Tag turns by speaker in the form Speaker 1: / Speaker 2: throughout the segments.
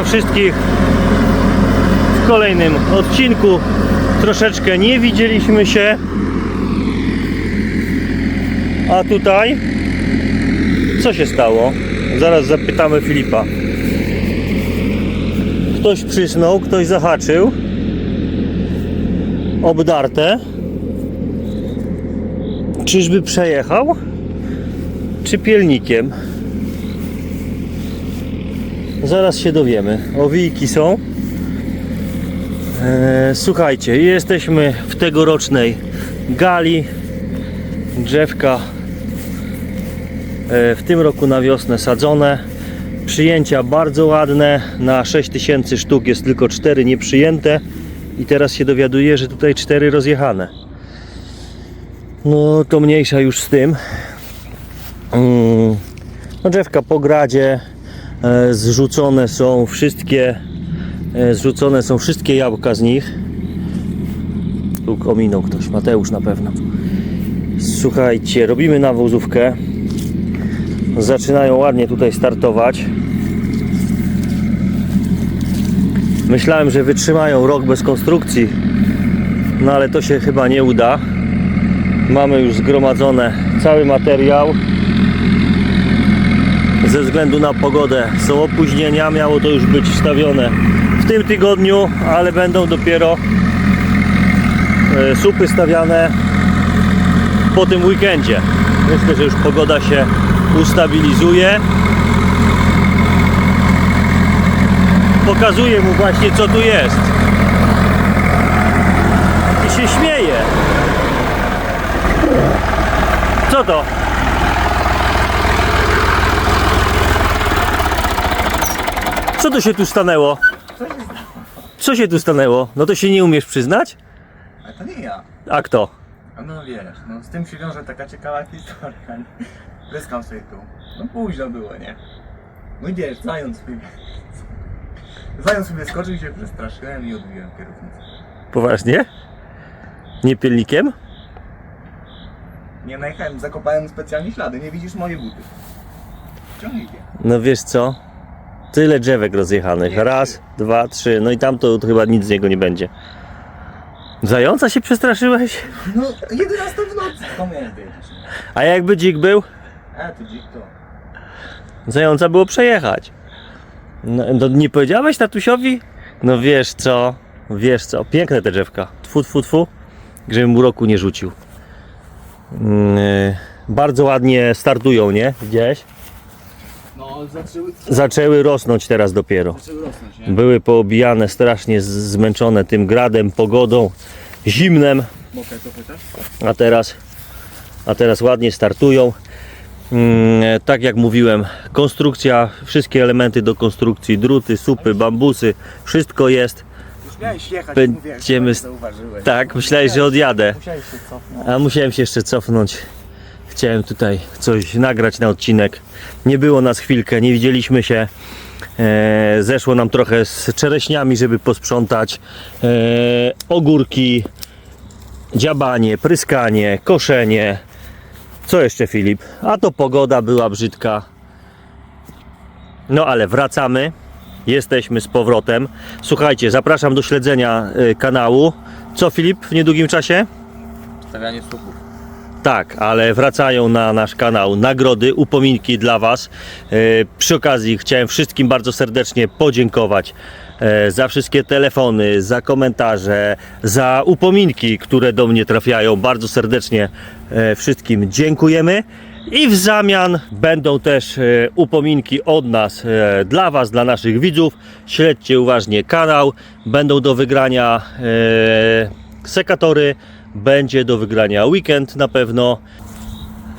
Speaker 1: Witam wszystkich w kolejnym odcinku. Troszeczkę nie widzieliśmy się. A tutaj co się stało? Zaraz zapytamy Filipa. Ktoś przysnął, ktoś zahaczył. Obdarte. Czyżby przejechał? Czy pielnikiem? Zaraz się dowiemy. Owijki są. Eee, słuchajcie, jesteśmy w tegorocznej gali. Drzewka e, w tym roku na wiosnę sadzone. Przyjęcia bardzo ładne. Na 6000 sztuk jest tylko 4 nieprzyjęte. I teraz się dowiaduję, że tutaj 4 rozjechane. No to mniejsza już z tym. Mm, No drzewka po gradzie. E, Zrzucone są wszystkie e, zrzucone są wszystkie jabłka z nich. Tu ominął ktoś, Mateusz na pewno. Słuchajcie, robimy nawozówkę. Zaczynają ładnie tutaj startować. Myślałem, że wytrzymają rok bez konstrukcji, no ale to się chyba nie uda. Mamy już zgromadzone cały materiał. Ze względu na pogodę są opóźnienia. Miało to już być wstawione w tym tygodniu, ale będą dopiero e, supy stawiane po tym weekendzie. Myślę, że już pogoda się ustabilizuje. Pokazuję mu właśnie co tu jest. I się śmieje. Co to? Co to się tu stanęło? Co się tu stanęło? No to się nie umiesz przyznać?
Speaker 2: Ale to nie ja.
Speaker 1: A kto?
Speaker 2: A no wiesz, no z tym się wiąże taka ciekawa historia. nie? Sobie tu. No późno było, nie? No i wiesz, zając sobie. Zając sobie skoczył i się przestraszyłem i odbiłem kierownicę.
Speaker 1: Poważnie? Nie pielnikiem?
Speaker 2: Nie najechałem, zakopałem specjalnie ślady, nie widzisz moje buty. Ciągnijcie.
Speaker 1: No wiesz co? Tyle drzewek rozjechanych. Raz, dwa, trzy. No i tam to chyba nic z niego nie będzie. Zająca się przestraszyłeś?
Speaker 2: No 11 w nocy. Miałem?
Speaker 1: A jakby dzik był?
Speaker 2: A to dzik to.
Speaker 1: Zająca było przejechać. No, no nie powiedziałeś tatusiowi? No wiesz co? Wiesz co? Piękne te drzewka. Tfu, tfu, tfu. Żebym mu roku nie rzucił. Yy, bardzo ładnie startują, nie? Gdzieś?
Speaker 2: No zaczęły,
Speaker 1: Zaczęły rosnąć teraz dopiero.
Speaker 2: zaczęły rosnąć, nie?
Speaker 1: Były poobijane, strasznie zmęczone tym gradem, pogodą, zimnem,
Speaker 2: Mokre to chociaż?
Speaker 1: a teraz, a teraz ładnie startują. Mm, tak jak mówiłem, konstrukcja, wszystkie elementy do konstrukcji, druty, supy, bambusy, wszystko jest.
Speaker 2: Miałeś jechać,
Speaker 1: Będziemy
Speaker 2: mówię.
Speaker 1: Tak, myślałeś, że odjadę,
Speaker 2: Musiałeś się cofnąć.
Speaker 1: a musiałem się jeszcze cofnąć. Chciałem tutaj coś nagrać na odcinek. Nie było nas chwilkę, nie widzieliśmy się. E, zeszło nam trochę z czereśniami, żeby posprzątać. E, ogórki, dziabanie, pryskanie, koszenie. Co jeszcze Filip? A to pogoda była brzydka. No ale wracamy. Jesteśmy z powrotem. Słuchajcie, zapraszam do śledzenia e, kanału. Co Filip w niedługim czasie?
Speaker 2: Stawianie słupów.
Speaker 1: Tak, ale wracają na nasz kanał nagrody, upominki dla Was. E, Przy okazji chciałem wszystkim bardzo serdecznie podziękować e, za wszystkie telefony, za komentarze, za upominki, które do mnie trafiają. Bardzo serdecznie e, wszystkim dziękujemy. I w zamian będą też upominki od nas dla Was, dla naszych widzów. Śledźcie uważnie kanał. Będą do wygrania sekatory. Będzie do wygrania weekend na pewno.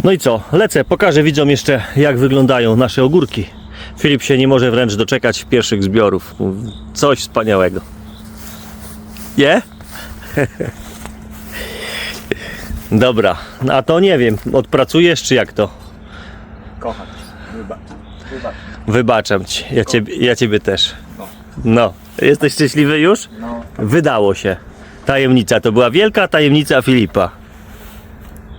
Speaker 1: No i co? Lecę, pokażę widzom jeszcze jak wyglądają nasze ogórki. Filip się nie może wręcz doczekać pierwszych zbiorów. Coś wspaniałego. Nie? Dobra, a to nie wiem, odpracujesz czy jak to?
Speaker 2: Kocham cię. Wybacz. Wybacz.
Speaker 1: Wybaczam ci, ja ciebie, ja ciebie też.
Speaker 2: No.
Speaker 1: No, jesteś szczęśliwy już?
Speaker 2: No.
Speaker 1: Wydało się. Tajemnica to była wielka tajemnica Filipa.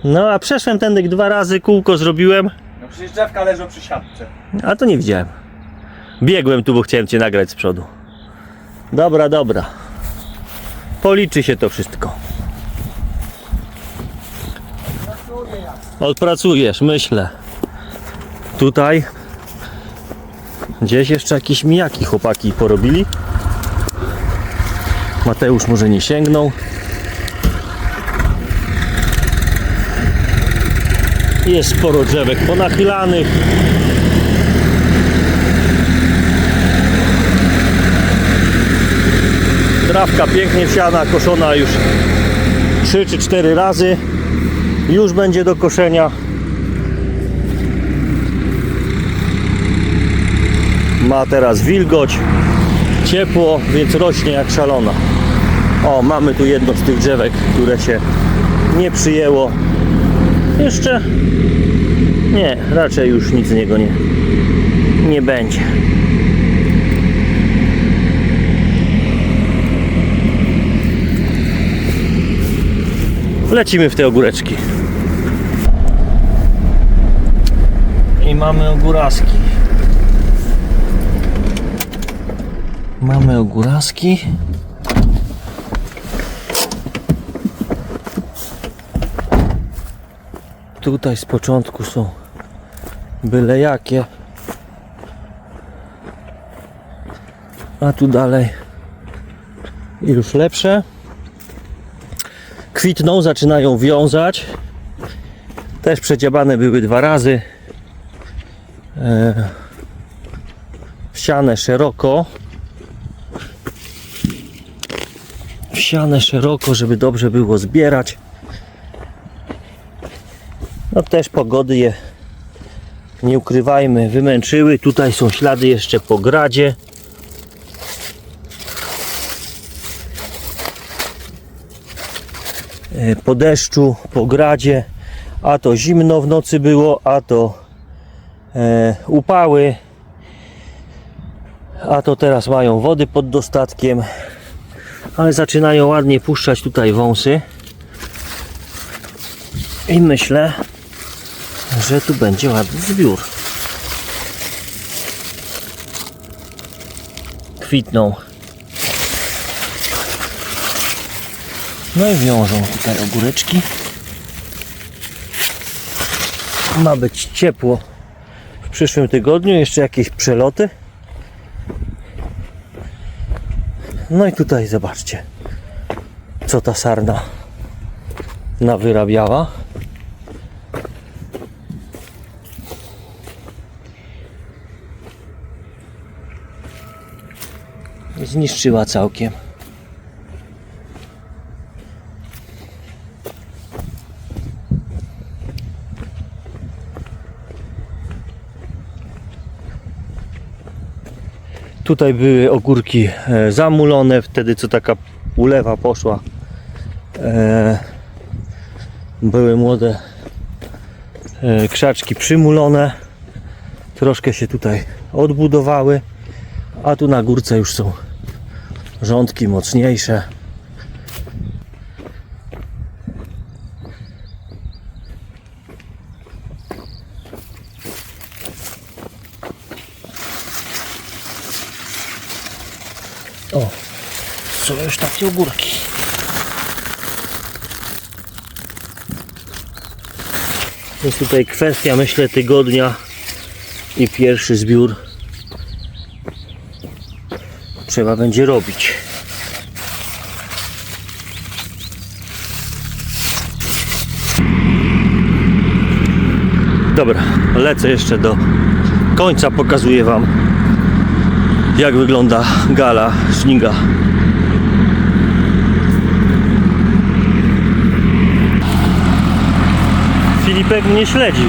Speaker 1: No a przeszłem tędy dwa razy, kółko zrobiłem,
Speaker 2: No przecież drzewka leżą przy siatce.
Speaker 1: a to nie widziałem. Biegłem tu, bo chciałem Cię nagrać z przodu. Dobra, dobra. Policzy się to wszystko. Odpracujesz, myślę. Tutaj gdzieś jeszcze jakieś mijaki chłopaki porobili. Mateusz może nie sięgnął. Jest sporo drzewek ponachylanych. Trawka pięknie wsiana, koszona już 3 czy 4 razy. Już będzie do koszenia. Ma teraz wilgoć, ciepło, więc rośnie jak szalona. O, mamy tu jedno z tych drzewek, które się nie przyjęło. Jeszcze nie, raczej już nic z niego nie, nie będzie. Lecimy w te ogóreczki. I mamy ogóraski. Mamy ogóraski. Tutaj z początku są byle jakie. A tu dalej już lepsze. Kwitną, zaczynają wiązać. Też przeciabane były dwa razy. E, wsiane szeroko. Wsiane szeroko, żeby dobrze było zbierać. No też pogody je nie ukrywajmy, wymęczyły. Tutaj są ślady jeszcze po gradzie. E, Po deszczu, po gradzie. A to zimno w nocy było, a to e, upały. A to teraz mają wody pod dostatkiem. Ale zaczynają ładnie puszczać tutaj wąsy. I myślę, że tu będzie ładny zbiór. Kwitną. No i wiążą tutaj ogóreczki. Ma być ciepło w przyszłym tygodniu. Jeszcze jakieś przeloty. No i tutaj zobaczcie, co ta sarna nawyrabiała. Zniszczyła całkiem. Tutaj były ogórki e, zamulone, wtedy co taka ulewa poszła. E, były młode e, krzaczki przymulone. Troszkę się tutaj odbudowały, a tu na górce już są rządki mocniejsze. O, są już takie ogórki. Jest tutaj kwestia, myślę, tygodnia i pierwszy zbiór trzeba będzie robić. Dobra, lecę jeszcze do końca, pokazuję Wam jak wygląda gala śniga. Filipek mnie śledzi.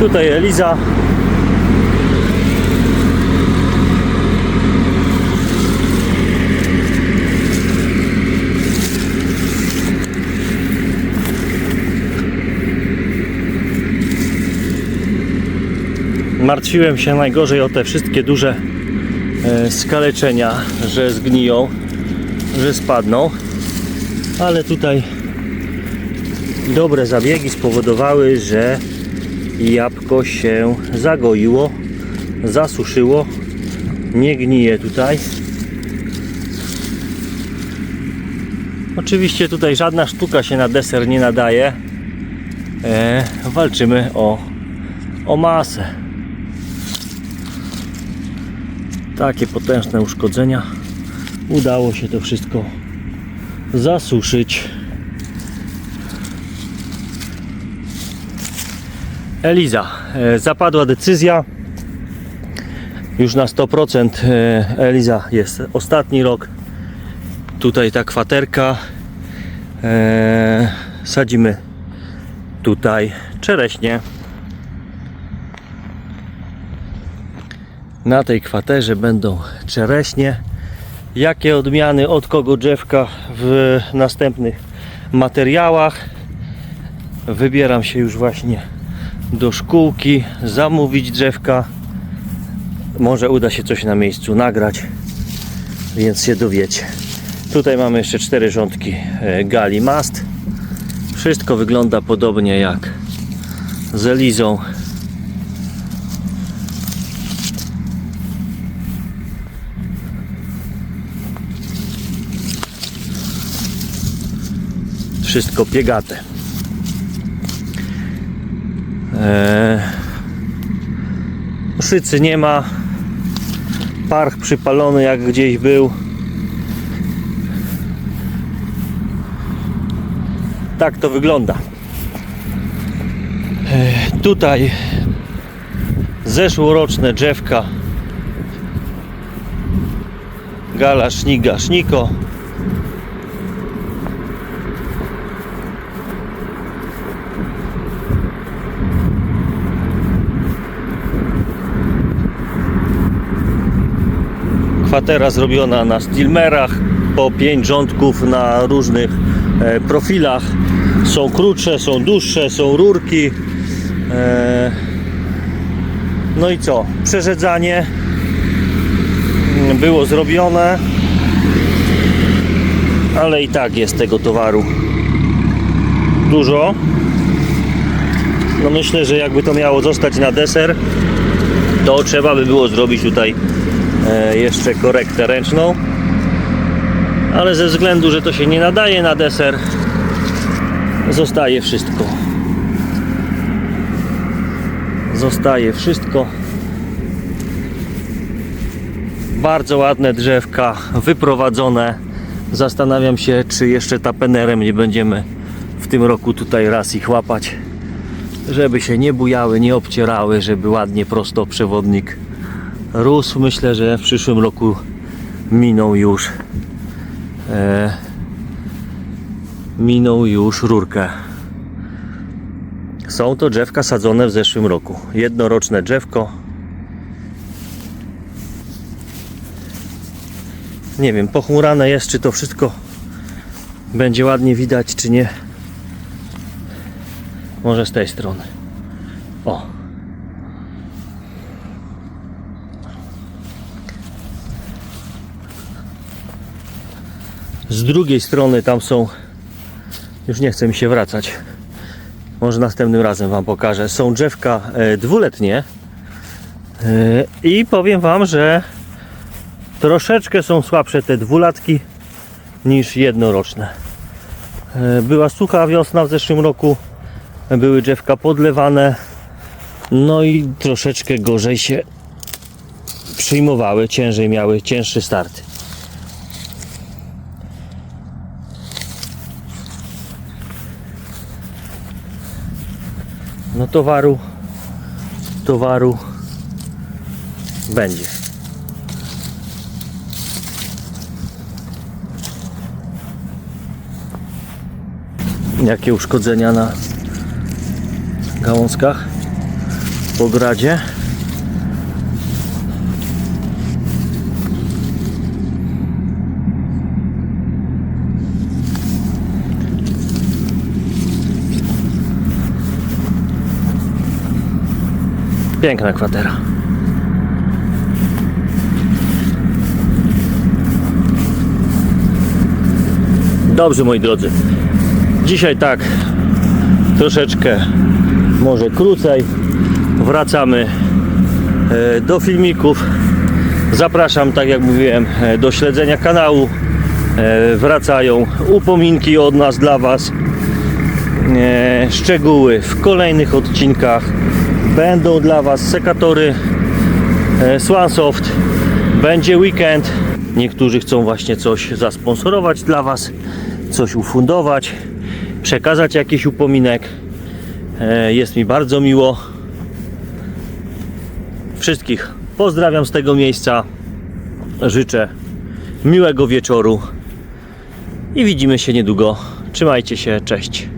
Speaker 1: Tutaj Eliza. Martwiłem się najgorzej o te wszystkie duże e, skaleczenia, że zgniją, że spadną. Ale tutaj dobre zabiegi spowodowały, że jabłko się zagoiło, zasuszyło, nie gnije tutaj. Oczywiście tutaj żadna sztuka się na deser nie nadaje. E, walczymy o, o masę. Takie potężne uszkodzenia. Udało się to wszystko zasuszyć. Eliza, e, zapadła decyzja. Już na 100% e, Eliza jest ostatni rok. Tutaj ta kwaterka. E, sadzimy tutaj czereśnie. Na tej kwaterze będą czereśnie. Jakie odmiany od kogo drzewka w następnych materiałach. Wybieram się już właśnie do szkółki, zamówić drzewka. Może uda się coś na miejscu nagrać, więc się dowiecie. Tutaj mamy jeszcze cztery rządki e, gali mast. Wszystko wygląda podobnie jak z Elizą. Wszystko piegate. Eee, szycy nie ma. Parch przypalony jak gdzieś był. Tak to wygląda. Eee, tutaj zeszłoroczne drzewka. Gala Szniga Szniko. Kwatera zrobiona na stilmerach, po 5 rządków na różnych e, profilach. Są krótsze, są dłuższe, są rurki. E, no i co? Przerzedzanie było zrobione, ale i tak jest tego towaru dużo. No myślę, że jakby to miało zostać na deser, to trzeba by było zrobić tutaj jeszcze korektę ręczną. Ale ze względu, że to się nie nadaje na deser zostaje wszystko. Zostaje wszystko. Bardzo ładne drzewka wyprowadzone. Zastanawiam się czy jeszcze tapenerem nie będziemy w tym roku tutaj raz ich łapać żeby się nie bujały, nie obcierały, żeby ładnie prosto przewodnik rósł. Myślę, że w przyszłym roku miną już e, minął już rurkę. Są to drzewka sadzone w zeszłym roku. Jednoroczne drzewko. Nie wiem, pochmurane jest, czy to wszystko będzie ładnie widać, czy nie. Może z tej strony. O. Z drugiej strony tam są. Już nie chce mi się wracać. Może następnym razem Wam pokażę. Są drzewka e, dwuletnie. E, I powiem Wam, że troszeczkę są słabsze te dwulatki niż jednoroczne. E, Była sucha wiosna w zeszłym roku były drzewka podlewane no i troszeczkę gorzej się przyjmowały, ciężej miały, cięższy start. No towaru towaru będzie. Jakie uszkodzenia na gałązkach po gradzie. Piękna kwatera. Dobrze, moi drodzy. Dzisiaj tak troszeczkę może krócej. Wracamy e, do filmików. Zapraszam, tak jak mówiłem, e, do śledzenia kanału. E, wracają upominki od nas dla Was. Szczegóły w kolejnych odcinkach. Będą dla Was sekatory e, Swansoft. Będzie weekend. Niektórzy chcą właśnie coś zasponsorować dla Was, coś ufundować, przekazać jakiś upominek. E, Jest mi bardzo miło. Wszystkich pozdrawiam z tego miejsca. Życzę miłego wieczoru i widzimy się niedługo. Trzymajcie się, cześć.